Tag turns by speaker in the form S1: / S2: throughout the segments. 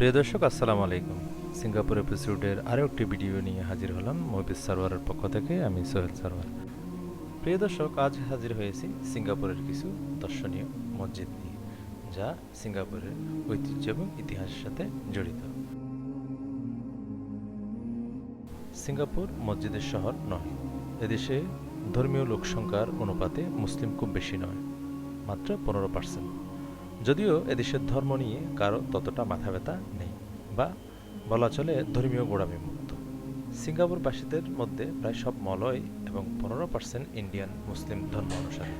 S1: প্রিয় দর্শক, আসসালামু আলাইকুম। সিঙ্গাপুর এপিসোডের আরও একটি ভিডিও নিয়ে হাজির হলাম মহিবিস সারোয়ারের পক্ষ থেকে, আমি সোহেল সারোয়ার প্রিয় দর্শক, আজ হাজির হয়েছি সিঙ্গাপুরের কিছু দর্শনীয় মসজিদ নিয়ে, যা সিঙ্গাপুরের ঐতিহ্য এবং ইতিহাসের সাথে জড়িত। সিঙ্গাপুর মসজিদের শহর নয়। এদেশে ধর্মীয় লোকসংখ্যার অনুপাতে মুসলিম খুব বেশি নয়, মাত্র পনেরো পার্সেন্ট যদিও এদেশের ধর্ম নিয়ে কারও ততটা মাথা ব্যথা নেই বা বলা চলে ধর্মীয় গোড়ামি মুক্ত সিঙ্গাপুরবাসীদের মধ্যে প্রায় সব মলয় এবং পনেরো পার্সেন্ট ইন্ডিয়ান মুসলিম ধর্ম অনুসারে।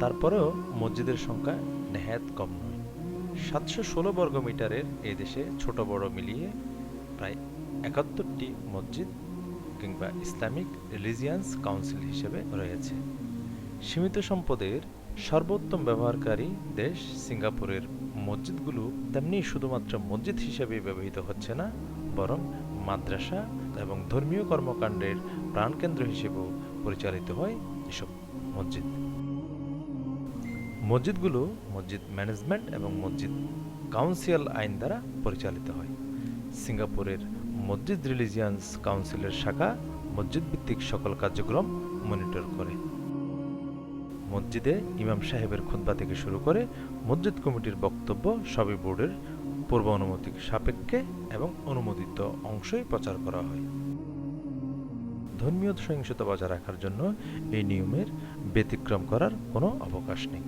S1: তারপরেও মসজিদের সংখ্যা নেহাত কম নয়। সাতশো ষোলো বর্গ মিটারের এই দেশে ছোট বড় মিলিয়ে প্রায় একাত্তরটি মসজিদ কিংবা ইসলামিক রিলিজিয়ান্স কাউন্সিল হিসেবে রয়েছে। সীমিত সম্পদের সর্বোত্তম ব্যবহারকারী দেশ সিঙ্গাপুরের মসজিদগুলো তেমনি শুধুমাত্র মসজিদ হিসেবে ব্যবহৃত হচ্ছে না, বরং মাদ্রাসা এবং ধর্মীয় কর্মকাণ্ডের প্রাণকেন্দ্র হিসেবেও পরিচালিত হয় এসব মসজিদ। মসজিদগুলো মসজিদ ম্যানেজমেন্ট এবং মসজিদ কাউন্সিল আইন দ্বারা পরিচালিত হয়। সিঙ্গাপুরের মসজিদ রিলিজিয়ান্স কাউন্সিলের শাখা মসজিদ ভিত্তিক সকল কার্যক্রম মনিটর করে। মসজিদে ইমাম সাহেবের খুতবা থেকে শুরু করে মসজিদ কমিটির বক্তব্য সবই বোর্ডের পূর্ব অনুমতি সাপেক্ষে এবং অনুমোদিত অংশই প্রচার করা হয়। ধর্মীয় সহিংসতা বজায় রাখার জন্য এই নিয়মের ব্যতিক্রম করার কোনো অবকাশ নেই।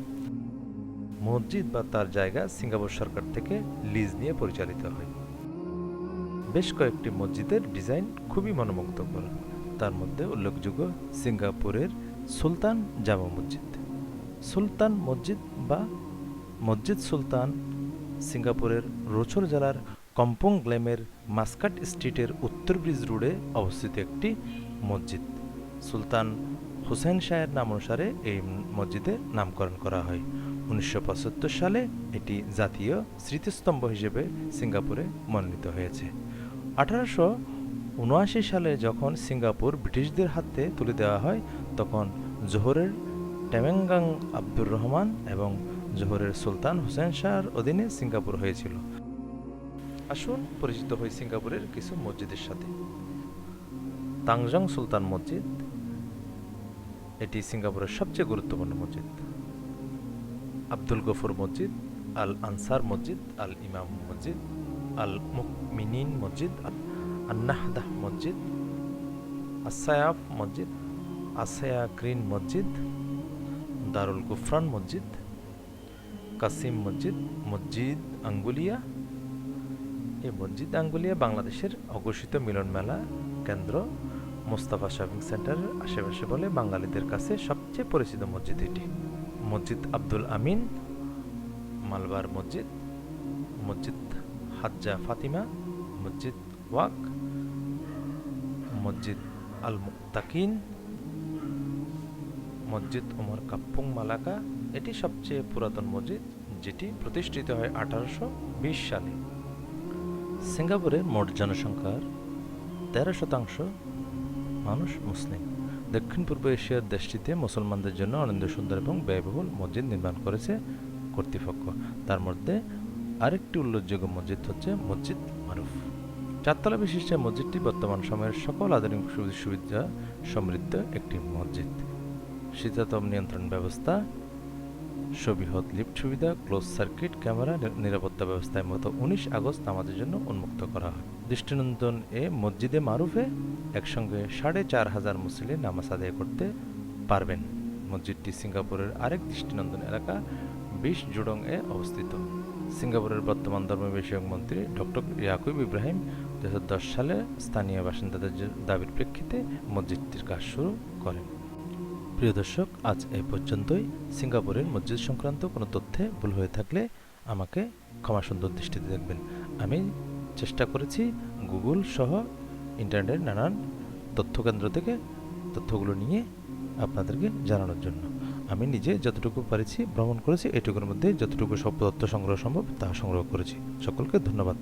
S1: মসজিদ বা তার জায়গা সিঙ্গাপুর সরকার থেকে লিজ নিয়ে পরিচালিত হয়। বেশ কয়েকটি মসজিদের ডিজাইন খুবই মনোমুগ্ধকর। তার মধ্যে উল্লেখযোগ্য সিঙ্গাপুরের সুলতান জামা মসজিদ। সুলতান মসজিদ বা মসজিদ সুলতান সিঙ্গাপুরের রোচর জেলার কম্পং গ্লেমের মাস্কাট স্ট্রিটের উত্তর ব্রিজ রোডে অবস্থিত একটি মসজিদ। সুলতান হুসেন শাহের নাম অনুসারে এই মসজিদের নামকরণ করা হয়। উনিশশো পঁচাত্তর সালে এটি জাতীয় স্মৃতিস্তম্ভ হিসেবে সিঙ্গাপুরে মনোনীত হয়েছে। আঠারোশো উনআশি সালে যখন সিঙ্গাপুর ব্রিটিশদের হাতে তুলে দেওয়া হয়, তখন জোহরের টেমেঙ্গাং আব্দুর রহমান এবং জোহরের সুলতান হোসেন শাহর অধীনে সিঙ্গাপুর হয়েছিল। আসুন পরিচিত হই সিঙ্গাপুরের কিছু মসজিদের সাথে। তাংজং সুলতান মসজিদ, এটি সিঙ্গাপুরের সবচেয়ে গুরুত্বপূর্ণ মসজিদ। আব্দুল গফুর মসজিদ আল আনসার মসজিদ আল ইমাম মসজিদ আল মুকমিনিন মসজিদ আন্নাহদাহ মসজিদ আসায়াফ মসজিদ আসায়া গ্রিন মসজিদ দারুল গুফরান মসজিদ, কাসিম মসজিদ মসজিদ আঙ্গুলিয়া। এই মসজিদ আঙ্গুলিয়া বাংলাদেশের অঘোষিত মিলন মেলা কেন্দ্র মোস্তাফা শপিং সেন্টারের আশেপাশে বলে বাঙালিদের কাছে সবচেয়ে পরিচিত মসজিদ এটি। মসজিদ আব্দুল আমিন, মালবার মসজিদ মসজিদ হাজ্জা ফাতিমা, মসজিদ ওয়াক, মসজিদ আল মুক্তাকিন মসজিদ ওমর কাপ্পুং মালাকা, এটি সবচেয়ে পুরাতন মসজিদ, যেটি প্রতিষ্ঠিত হয় আঠারোশো বিশ সালে। সিঙ্গাপুরের মোট জনসংখ্যার তেরো শতাংশ মানুষ মুসলিম। দক্ষিণ পূর্ব এশিয়ার দেশটিতে মুসলমানদের জন্য আনন্দ সুন্দর এবং ব্যয়বহুল মসজিদ নির্মাণ করেছে কর্তৃপক্ষ। তার মধ্যে আরেকটি উল্লেখযোগ্য মসজিদ হচ্ছে মসজিদ মারুফ। চারতলা বিশিষ্ট মসজিদটি বর্তমান সময়ের সকল আধুনিক সুবিধা সমৃদ্ধ একটি মসজিদ। শীতাতপ নিয়ন্ত্রণ ব্যবস্থা, সবিহৎ লিফট সুবিধা, ক্লোজ সার্কিট, ক্যামেরা নিরাপত্তা ব্যবস্থায় মতো উনিশ আগস্ট আমাদের জন্য উন্মুক্ত করা হয়। দৃষ্টিনন্দন এ মসজিদে মারুফে একসঙ্গে সাড়ে চার হাজার মুসলিম নামাজ আদায় করতে পারবেন। মসজিদটি সিঙ্গাপুরের আরেক দৃষ্টিনন্দন এলাকা, বিশ জুডং এ অবস্থিত। সিঙ্গাপুরের বর্তমান ধর্ম বিষয়ক মন্ত্রী ডক্টর ইয়াকুব ইব্রাহিম দু হাজার দশ সালে স্থানীয় বাসিন্দাদের দাবির প্রেক্ষিতে মসজিদটির কাজ শুরু করেন। প্রিয় দর্শক, আজ এই পর্যন্তই। সিঙ্গাপুরের মসজিদ সংক্রান্ত কোনো তথ্যে ভুল হয়ে থাকলে আমাকে ক্ষমা সুন্দর দৃষ্টিতে দেখবেন। আমি চেষ্টা করেছি গুগল সহ ইন্টারনেটের নানান তথ্যকেন্দ্র থেকে তথ্যগুলো নিয়ে আপনাদেরকে জানানোর জন্য। আমি নিজে যতটুকু পারেছি ভ্রমণ করেছি, এটুকুর মধ্যে যতটুকু সব তথ্য সংগ্রহ সম্ভব তা সংগ্রহ করেছি। সকলকে ধন্যবাদ।